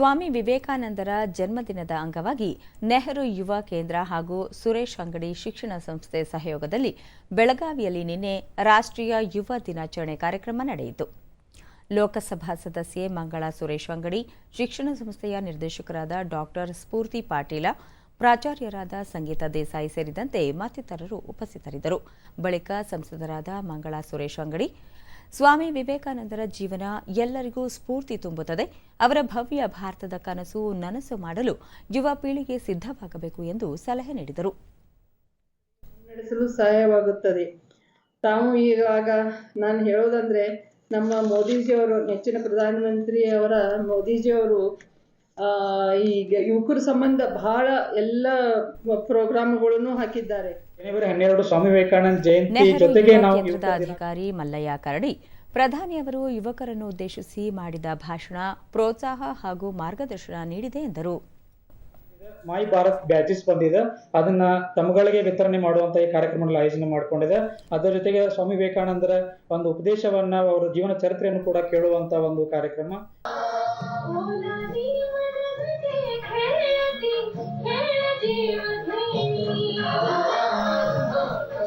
ಸ್ವಾಮಿ ವಿವೇಕಾನಂದರ ಜನ್ಮದಿನದ ಅಂಗವಾಗಿ ನೆಹರು ಯುವ ಕೇಂದ್ರ ಹಾಗೂ ಸುರೇಶ್ ಅಂಗಡಿ ಶಿಕ್ಷಣ ಸಂಸ್ಥೆ ಸಹಯೋಗದಲ್ಲಿ ಬೆಳಗಾವಿಯಲ್ಲಿ ನಿನ್ನೆ ರಾಷ್ಟ್ರೀಯ ಯುವ ದಿನಾಚರಣೆ ಕಾರ್ಯಕ್ರಮ ನಡೆಯಿತು. ಲೋಕಸಭಾ ಸದಸ್ಯೆ ಮಂಗಳಾ ಸುರೇಶ್ ಅಂಗಡಿ, ಶಿಕ್ಷಣ ಸಂಸ್ಥೆಯ ನಿರ್ದೇಶಕರಾದ ಡಾಕ್ಟರ್ ಸ್ಫೂರ್ತಿ ಪಾಟೀಲ, ಪ್ರಾಚಾರ್ಯರಾದ ಸಂಗೀತ ದೇಸಾಯಿ ಸೇರಿದಂತೆ ಮತ್ತಿತರರು ಉಪಸ್ಥಿತರಿದ್ದರು. ಬಳಿಕ ಸಂಸದರಾದ ಮಂಗಳಾ ಸುರೇಶ್ ಅಂಗಡಿ ಸ್ವಾಮಿ ವಿವೇಕಾನಂದರ ಜೀವನ ಎಲ್ಲರಿಗೂ ಸ್ಫೂರ್ತಿ ತುಂಬುತ್ತದೆ. ಅವರ ಭವ್ಯ ಭಾರತದ ಕನಸು ನನಸು ಮಾಡಲು ಯುವ ಪೀಳಿಗೆ ಸಿದ್ಧವಾಗಬೇಕು ಎಂದು ಸಲಹೆ ನೀಡಿದರು. ನಡೆಸಲು ಸಹಾಯವಾಗುತ್ತದೆ. ತಾವು ಈಗ ನಾನು ಹೇಳೋದಂದ್ರೆ ನಮ್ಮ ಮೋದಿಜಿಯವರು, ನೆಚ್ಚಿನ ಪ್ರಧಾನಮಂತ್ರಿಯವರ ಮೋದಿಜಿಯವರು ಈಗ ಯುವಕರ ಸಂಬಂಧ ಬಹಳ ಎಲ್ಲ ಪ್ರೋಗ್ರಾಮ್ಗಳನ್ನು ಹಾಕಿದ್ದಾರೆ. ಜನವರಿ ಹನ್ನೆರಡು ಸ್ವಾಮಿ ವಿವೇಕಾನಂದ ಜಯಂತಿ ಜೊತೆಗೆ ಕೇಂದ್ರದ ಅಧಿಕಾರಿ ಮಲ್ಲಯ್ಯ ಕರಡಿ ಪ್ರಧಾನಿಯವರು ಯುವಕರನ್ನು ಉದ್ದೇಶಿಸಿ ಮಾಡಿದ ಭಾಷಣ ಪ್ರೋತ್ಸಾಹ ಹಾಗೂ ಮಾರ್ಗದರ್ಶನ ನೀಡಿದೆ ಎಂದರು. ಮೈ ಭಾರತ್ ಬ್ಯಾಚಸ್ ಬಂದಿದೆ. ಅದನ್ನ ತಮ್ಮಗಳಿಗೆ ವಿತರಣೆ ಮಾಡುವಂತ ಈ ಕಾರ್ಯಕ್ರಮಗಳ ಆಯೋಜನೆ ಮಾಡಿಕೊಂಡಿದೆ. ಅದರ ಜೊತೆಗೆ ಸ್ವಾಮಿ ವಿವೇಕಾನಂದರ ಒಂದು ಉಪದೇಶವನ್ನ ಅವರ ಜೀವನ ಚರಿತ್ರೆಯನ್ನು ಕೂಡ ಕೇಳುವಂತ ಒಂದು ಕಾರ್ಯಕ್ರಮ.